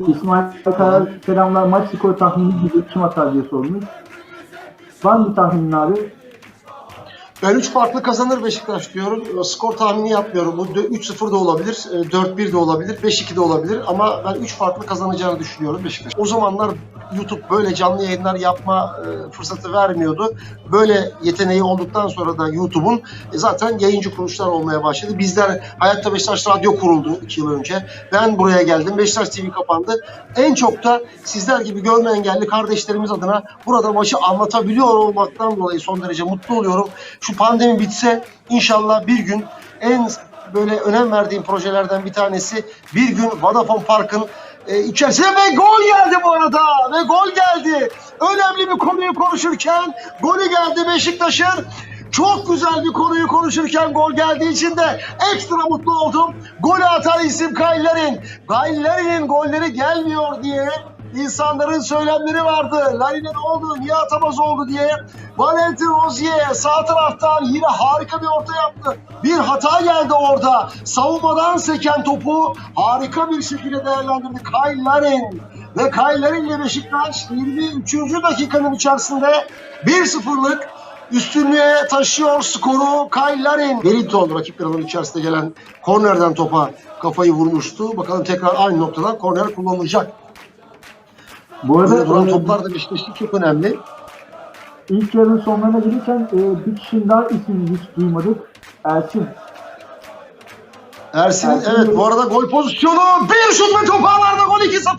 İsmail Kaya selamlar maç skoru tahmini gibi kim atar diye sormuş. Var mı tahminin abi? Ben 3 farklı kazanır Beşiktaş diyorum. Skor tahmini yapmıyorum. Bu 3-0 da olabilir, 4-1 de olabilir, 5-2 de olabilir. Ama ben 3 farklı kazanacağını düşünüyorum Beşiktaş. O zamanlar YouTube böyle canlı yayınlar yapma e, fırsatı vermiyordu. Böyle yeteneği olduktan sonra da YouTube'un e, zaten yayıncı kuruluşlar olmaya başladı. Bizler Hayatta Beşiktaş Radyo kuruldu 2 yıl önce. Ben buraya geldim. Beşiktaş TV kapandı. En çok da sizler gibi görme engelli kardeşlerimiz adına burada maçı anlatabiliyor olmaktan dolayı son derece mutlu oluyorum. Şu pandemi bitse inşallah bir gün en böyle önem verdiğim projelerden bir tanesi bir gün Vodafone Park'ın e, içerisine ve gol geldi bu arada ve gol geldi. Önemli bir konuyu konuşurken golü geldi Beşiktaş'ın. Çok güzel bir konuyu konuşurken gol geldiği için de ekstra mutlu oldum. Golü atan isim Gaillerin. Gaillerin'in golleri gelmiyor diye insanların söylemleri vardı. Larin'e ne oldu, niye atamaz oldu diye. Valentin Rozier sağ taraftan yine harika bir orta yaptı. Bir hata geldi orada. Savunmadan seken topu harika bir şekilde değerlendirdi Kyle Larin. Ve Kyle Larin ile Beşiktaş 23. dakikanın içerisinde 1-0'lık üstünlüğe taşıyor skoru Kyle Larin. Wellington rakip kralın içerisinde gelen kornerden topa kafayı vurmuştu. Bakalım tekrar aynı noktadan korner kullanılacak. Bu arada duran e, toplar da Beşiktaş için çok önemli. ilk yarının sonlarına gelirken e, bir kişinin daha ismini hiç duymadık. Ersin. Ersin'in Ersin evet bu arada gol pozisyonu. Bir şut ve top ağlarda. Gol 2-0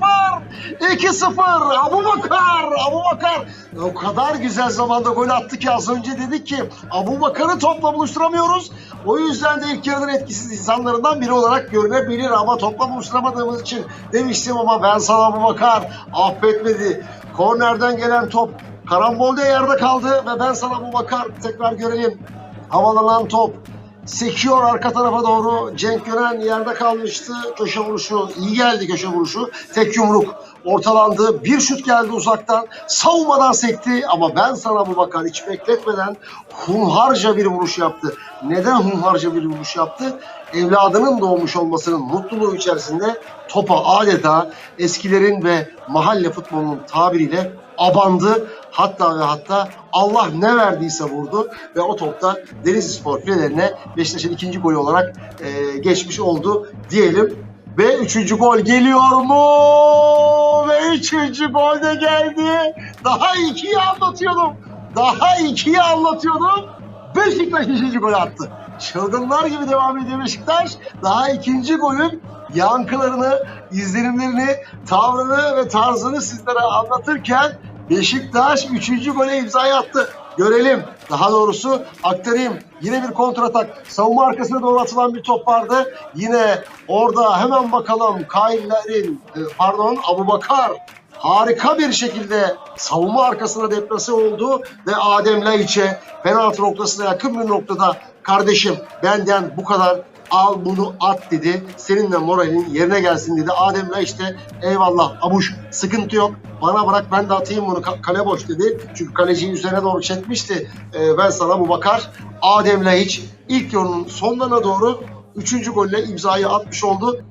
2-0 Abu Bakar Abu Bakar. O kadar güzel zamanda gol attı ki az önce dedik ki Abu Bakar'ı topla buluşturamıyoruz. O yüzden de ilk yarının etkisiz insanlarından biri olarak görünebilir ama topla buluşturamadığımız için demiştim ama ben sana Abu Bakar affetmedi. Kornerden gelen top karambolde yerde kaldı ve ben sana Abu Bakar tekrar görelim havalanan top Sekiyor arka tarafa doğru. Cenk Gören yerde kalmıştı. Köşe vuruşu iyi geldi köşe vuruşu. Tek yumruk ortalandı. Bir şut geldi uzaktan. Savunmadan sekti ama ben sana bu bakar hiç bekletmeden hunharca bir vuruş yaptı. Neden hunharca bir vuruş yaptı? Evladının doğmuş olmasının mutluluğu içerisinde topa adeta eskilerin ve mahalle futbolunun tabiriyle abandı. Hatta ve hatta Allah ne verdiyse vurdu ve o topta Denizli Spor filelerine Beşiktaş'ın ikinci golü olarak e, geçmiş oldu diyelim. Ve üçüncü gol geliyor mu? Ve üçüncü gol de geldi. Daha ikiyi anlatıyordum. Daha ikiyi anlatıyordum. Beşiktaş ikinci golü attı. Çılgınlar gibi devam ediyor Beşiktaş. Daha ikinci golün yankılarını, izlenimlerini, tavrını ve tarzını sizlere anlatırken Beşiktaş 3. gole imzayı attı. Görelim. Daha doğrusu aktarayım. Yine bir kontratak. Savunma arkasına doğru atılan bir top vardı. Yine orada hemen bakalım Kailler'in e, pardon Abu Bakar harika bir şekilde savunma arkasına deplase oldu ve Adem Laiç'e penaltı noktasına yakın bir noktada kardeşim benden bu kadar al bunu at dedi. Senin de moralin yerine gelsin dedi. Adem de eyvallah abuş sıkıntı yok. Bana bırak ben de atayım bunu Ka- kale boş dedi. Çünkü kaleciyi üzerine doğru çekmişti. Ee, ben sana bu bakar. Adem Laiç ilk yorunun sonlarına doğru Üçüncü golle imzayı atmış oldu.